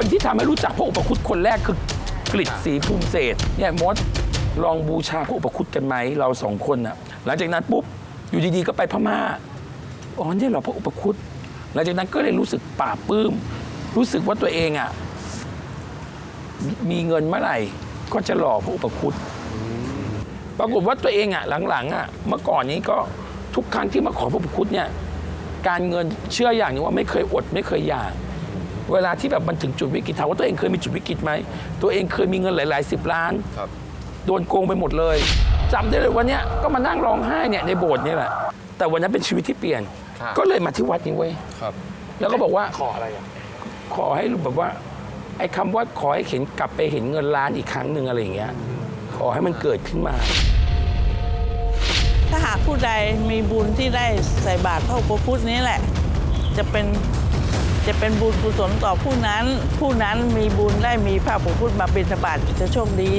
คนที่ทำให้รู้จักพระอุปคุตคนแรกคือกฤษศรีภูมิเศษเนี่ยมดลองบูชาพระอุปคุตกันไหมเราสองคนน่ะหลังจากนั้นปุ๊บอยู่ดีๆก็ไปพม่าอ๋อเนี่ยเหรอพระอุปคุตหลังจากนั้นก็เลยรู้สึกปลาบปลื้มรู้สึกว่าตัวเองอะมมีเงินเมื่อไหร่ก็จะหล่อพระอุปคุตปรากฏว่าตัวเองอะหลังๆอะเมื่อก่อนนี้ก็ทุกครั้งที่มาขอพระอุปคุตเนี่ยการเงินเชื่ออย่างหนึงว่าไม่เคยอดไม่เคยอยาก เวลาที่แบบมันถึงจุดวิกฤตถามว่าตัวเองเคยมีจุดวิกฤตไหมตัวเองเคยมีเงินหลายๆสิบล้าน ครับโดนโกงไปหมดเลยจำได้เลยวันเนี้ยก็มานั่งร้องไห้เนี่ยในโบสถ์เนี่ยแหละ แต่วันนั้นเป็นชีวิตที่เปลี่ยน ครับ ก็เลยมาที่วัดนี้เว้ย ครับ แล้วก็บอกว่าขออะไรอะขอให้แบบว่า ไอ้คำว่าขอให้เห็นกลับไปเห็นเงินล้านอีกครั้งหนึ่งอะไรอย่างเงี้ย ขอให้มันเกิดขึ้นมา ถ้าหากผู้ใดมีบุญที่ได้ใส่บาตรพระอุปคุตนี้แหละ จะเป็น จะเป็นบุญกุศลต่อผู้นั้น ผู้นั้นมีบุญได้มีพระอุปคุตมาเป็นบาตจะโชคดี